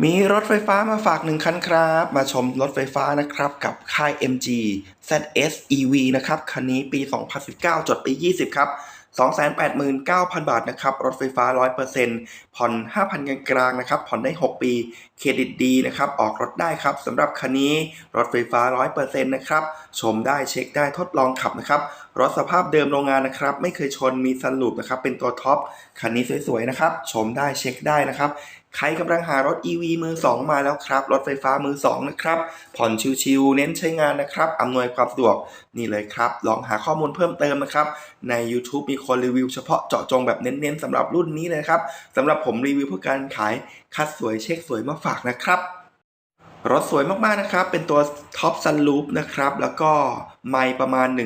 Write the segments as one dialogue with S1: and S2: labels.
S1: มีรถไฟฟ้ามาฝากหนึ่งคันครับ มาชมรถไฟฟ้านะครับกับค่าย MG ZS EV นะครับ คันนี้ปี 2019 จดปี 20 ครับ 289,000 บาทนะครับ รถไฟฟ้า 100%ผ่อน 5,000กลางนะครับ ผ่อนได้ 6 ปี เครดิตดีนะครับ ออกรถได้ครับสำหรับคันนี้รถไฟฟ้า 100%นะครับ ชมได้เช็คได้ทดลองขับนะครับ รถสภาพเดิมโรงงานนะครับ ไม่เคยชนมีซันลูปนะครับ เป็นตัวท็อป คันนี้สวยๆนะครับ ชมได้เช็คได้นะครับ ใครกำลังหารถ EV มือ 2 มาแล้วครับ รถไฟฟ้ามือ 2 นะครับ ผ่อนชิวๆ เน้นใช้งานนะครับ อำนวยความสะดวก นี่เลยครับ ลองหาข้อมูลเพิ่มเติมนะครับ ใน YouTube มีคนรีวิวเฉพาะเจาะจงแบบเน้นๆสำหรับรุ่นนี้เลยครับสำหรับผมรีวิวเพื่อการขายคัดสวยเช็คสวยมาฝากนะครับ รถสวยมากๆนะครับ เป็นตัวท็อปซันลูปนะครับ แล้วก็ไม่ประมาณ 1 3 0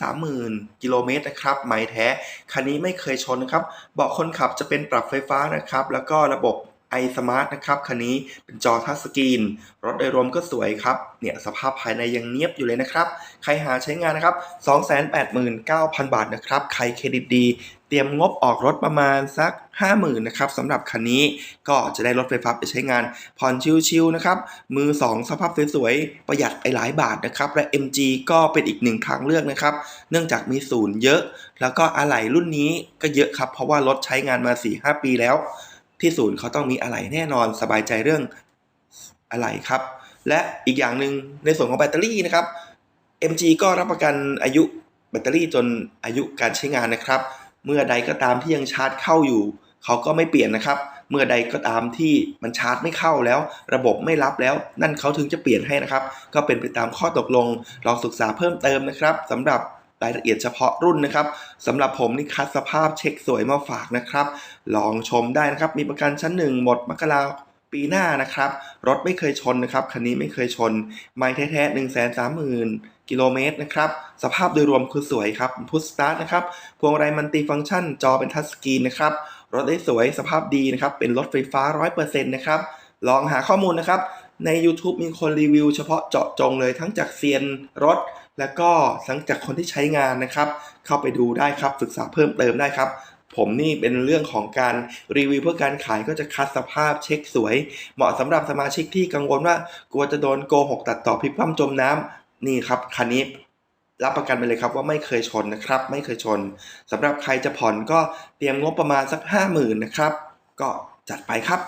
S1: 0 0 0 กิโลเมตรนะครับ ไม่แท้ คันนี้ไม่เคยชนนะครับ เบาะคนขับจะเป็นปรับไฟฟ้านะครับ แล้วก็ระบบ i Smart นะครับคันนี้เป็นจอทัชสกรีน รถโดยรวมก็สวยครับ เนี่ยสภาพภายในยังเนียบอยู่เลยนะครับ ใครหาใช้งานนะครับ 289,000 บาทนะครับ ใครเครดิตดี เตรียมงบออกรถประมาณสัก 50,000นะครับสำหรับคันนี้ก็จะได้รถไฟฟ้าไปใช้งาน ผ่อนชิวๆนะครับ มือ 2 สภาพสวยๆ ประหยัดไปหลายบาทนะครับ และ MG ก็เป็นอีกหนึ่งทางเลือกนะครับ เนื่องจากมีศูนย์เยอะ แล้วก็อะไหล่รุ่นนี้ก็เยอะครับ เพราะว่ารถใช้งานมา 4-5 ปีแล้ว ที่ศูนย์เขาต้องมีอะไหล่แน่นอนสบายใจเรื่องอะไหล่ครับ และอีกอย่างหนึ่งในส่วนของแบตเตอรี่นะครับ MG ก็รับประกันอายุแบตเตอรี่จนอายุการใช้งานนะครับ เมื่อใดก็ตามที่ยังชาร์จเข้าอยู่ เขาก็ไม่เปลี่ยนนะครับ เมื่อใดก็ตามที่มันชาร์จไม่เข้าแล้ว ระบบไม่รับแล้ว นั่นเขาถึงจะเปลี่ยนให้นะครับ ก็เป็นไปตามข้อตกลงลองศึกษาเพิ่มเติมนะครับสำหรับ รายละเอียดเฉพาะรุ่นนะครับสำหรับผมนี่คัดสภาพเช็คสวยมาฝากนะครับ ลองชมได้นะครับ มีประกันชั้นหนึ่งหมดมกราปีหน้านะครับ รถไม่เคยชนนะครับ คันนี้ไม่เคยชน ไม่แท้ๆหนึ่งแสนสามหมื่นกิโลเมตรนะครับ สภาพโดยรวมคือสวยครับ พุชสตาร์ทนะครับ พวงมาลัยมันติฟังก์ชัน จอเป็นทัชสกรีนนะครับ รถได้สวย สภาพดีนะครับ เป็นรถไฟฟ้า 100%นะครับ ลองหาข้อมูลนะครับ ใน YouTube มีคนรีวิวเฉพาะเจาะจงเลยทั้งจากเซียนรถ แล้วก็ทั้งจากคนที่ใช้งานนะครับ เข้าไปดูได้ครับศึกษาเพิ่มเติมได้ครับ ผมนี่เป็นเรื่องของการรีวิวเพื่อการขายก็จะคัดสภาพเช็คสวย เหมาะสำหรับสมาชิกที่กังวลว่ากลัวจะโดนโกหกตัดต่อพลิกคว่ำจมน้ำนี่ครับคันนี้รับประกันไปเลยครับว่าไม่เคยชนนะครับ ไม่เคยชนสำหรับใครจะผ่อนก็เตรียมงบประมาณสัก 50,000 นะครับ ก็จัดไปครับ